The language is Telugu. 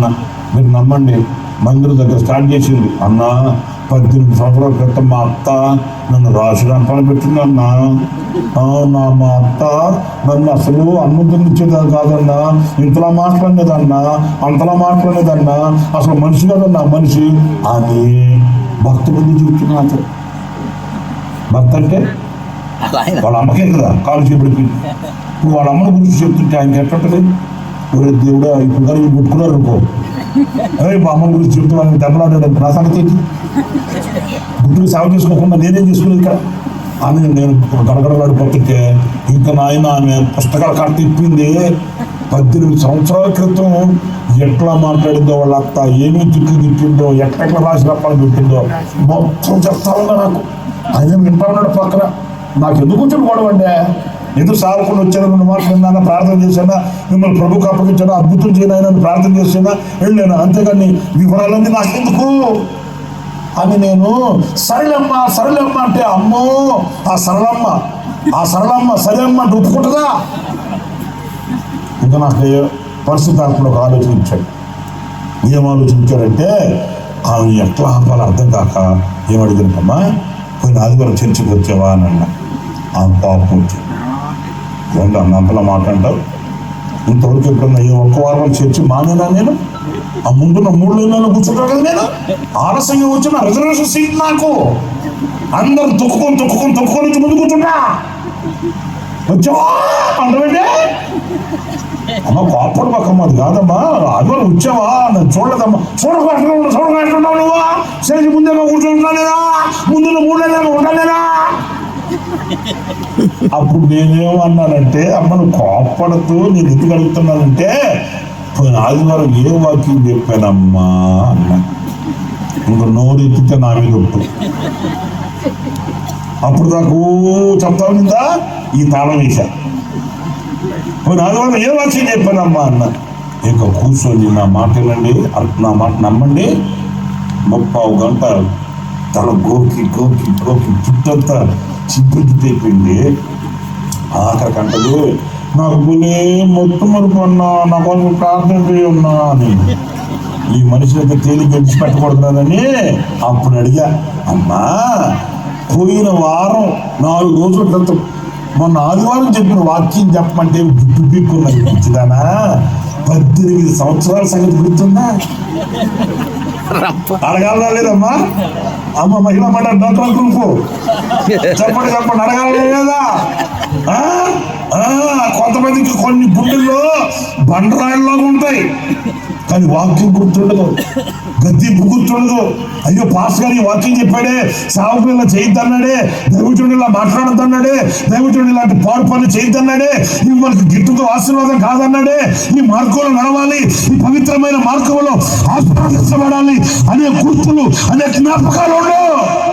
అన్న మీరు నమ్మండి మందిరం దగ్గర స్టార్ట్ చేసింది. అన్న పద్దెనిమిది సంవత్సరాల క్రితం మా అత్త నన్ను రాసి రంపాలు పెట్టింది అన్న. అవునా మా అత్త? నన్ను అసలు అన్నం తినిచ్చేది కాదన్నా. ఇంతలా మాట్లాడేదన్నా అంతలా మాట్లాడేదన్నా అసలు మనిషి కాదన్నా మనిషి. అని భక్త బుద్ధి చెప్తున్నా భక్త అంటే? వాళ్ళ అమ్మకే కదా కాలు చేపడికి ఇప్పుడు వాళ్ళ అమ్మని గురించి చెప్తుంటే ఆయనకి ఎట్టుంటది ఒరే దేవుడా ఇప్పుడు కానీ వీళ్ళు పుట్టుకున్నారు అనుకో. అరే మా అమ్మ గురించి చెప్తున్నాను దెబ్బలాడాడు నా సంగతి ఏంటి? సేవ చేసుకోకుండా నేనేం చేసుకునేది ఇక్కడ? ఆమె నేను గడగడలాడిపోతుంటే ఇంకా నాయన ఆమె పుస్తకాలు కట్ట తిప్పింది. పద్దెనిమిది సంవత్సరాల క్రితం ఎట్లా మాట్లాడిందో వాళ్ళ అత్త ఏమేమి తిట్లు తిట్టిందో ఎట్లెట్లా రాసి రప్పాలు పెట్టిందో మొత్తం చెప్తా ఉందా నాకు. ఆయన వింటా ఉన్నాడు పక్కన. నాకు ఎందుకు వచ్చిన గొడవ అంటే? ఎందుకు సారకుండా వచ్చాను రెండు మాటలు విన్నాను ప్రార్థన చేశానా? మిమ్మల్ని ప్రభుకు అప్పగించాను? అద్భుతం చేయనని ప్రార్థన చేసానా వెళ్ళాను? అంతేగాని వివరాలన్నీ నాకు ఎందుకు అని నేను సరళమ్మ సరళమ్మ అంటే అమ్మో ఆ సరళమ్మ ఆ సరళమ్మ సరళమ్మ అంటే ఒప్పుకుంటుందా? ఇంకా నాకు ఏ పరిస్థితి ఒక ఆలోచన ఇచ్చాడు. ఏం ఆలోచించాడంటే ఆమె ఎట్లా ఆపాలో అర్థం కాక ఏమడిగినట్టమ్మా పోయిన ఆదివారం చర్చికి వచ్చావా? అని అన్న. ఆమె పాపం వచ్చింది ఏంటో అన్న అంతలా మాట అంటారు ఇంతవరకు ఎప్పుడన్నా ఏ ఒక్క వారం చర్చి మానేనా నేను? ఆ ముందున్న మూడు నెలలు కూర్చుంటాను కదా నేను? ఆలస్యంగా వచ్చిన రిజర్వేషన్ సీట్ నాకు. అందరు తొక్కుకొని తొక్కుకొని తొక్కుకొని వచ్చి ముందు కూర్చుంటా వచ్చావా? అంటే అమ్మ కోపడు పక్కమ్మ అది కాదమ్మా. ఆదివారం వచ్చావా? నేను చూడలేదమ్మా. చూడకుండా చూడకుండా అప్పుడు నేనేమన్నానంటే అమ్మను నువ్వు కోపడుతూ నేను ఎందుకు అడుగుతున్నానంటే పోయిన ఆదివారం ఏ వాక్యం చెప్పానమ్మా అన్నా. ఇంకా నోరు ఎత్తితే నా మీద ఒట్టు అప్పుడు నాకు చెప్తా ఉందా ఈ తాళం వేశా. పోయిన ఆదివారం ఏ వాక్యం చెప్పానమ్మా అన్న. ఇంకా కూర్చొని నా మాట వినండి నా మాట నమ్మండి. ముప్పావు గంట తల గోకి గోకి గోకి జుట్టంతా చింపి జుట్టైపోయింది ఆఖరి కంటది నాకు బులే మొత్తం మరుపన్నా నా కొంచెం ప్రార్థన ఉన్నా అని. ఈ మనిషిని తేలిక విడిచిపెట్టకూడదని అప్పుడు అడిగా అమ్మా పోయిన వారం నాలుగు రోజుల క్రితం మొన్న ఆదివారం చెప్పిన వాక్యం చెప్పమంటే జుట్టు పీక్కున్నది పిచ్చిదానా పద్దెనిమిది సంవత్సరాల సంగతి గుర్తుందా? రంప లేదమ్మా? అమ్మ మహిళ మండలి డాక్టర్ చెప్పండి చెప్పండి అడగాలా లేదా? కొంతమందికి కొన్ని బుడ్డుల్లో బండరాయిల్లాగా ఉంటాయి. కానీ వాక్యం గుర్తుండదు. గద్ది గుర్తుండదు. అయ్యో పాస్ గారు ఈ వాక్యం చెప్పాడే సాగు పిల్ల చేయొద్దన్నాడే దైవచుడు ఇలా మాట్లాడద్దన్నాడే దైవచుడు ఇలాంటి పాడు పనులు చేయొద్దన్నాడే ఇవి మనకి గిట్టుతో ఆశీర్వాదం కాదన్నాడే ఈ మార్గంలో నడవాలి ఈ పవిత్రమైన మార్గంలో ఆశీర్వదించబడాలి అనే గుర్తులు అనే జ్ఞాపకాలు ఉండవు.